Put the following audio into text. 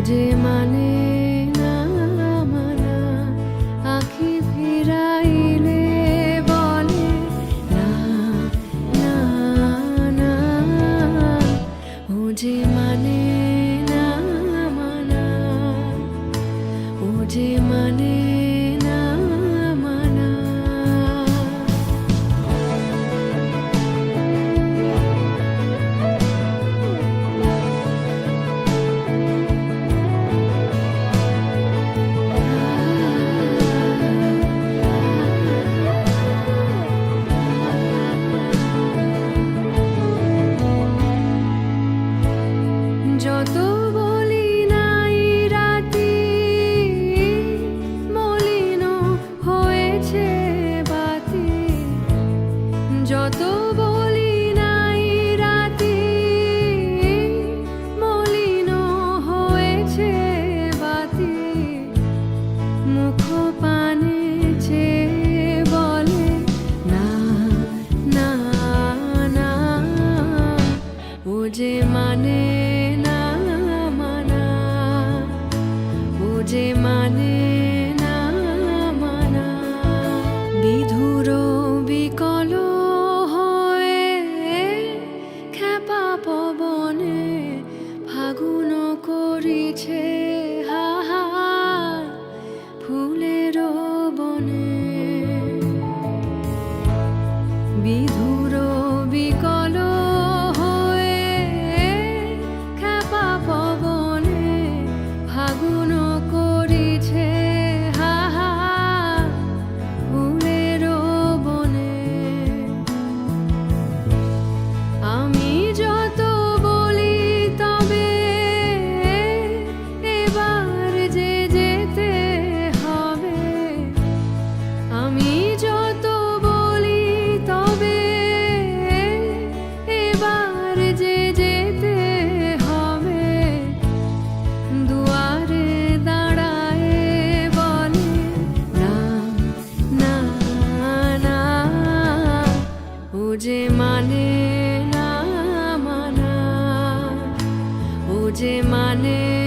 dear, my. যত করেছে হা হা ফুলের বনে। যে মানে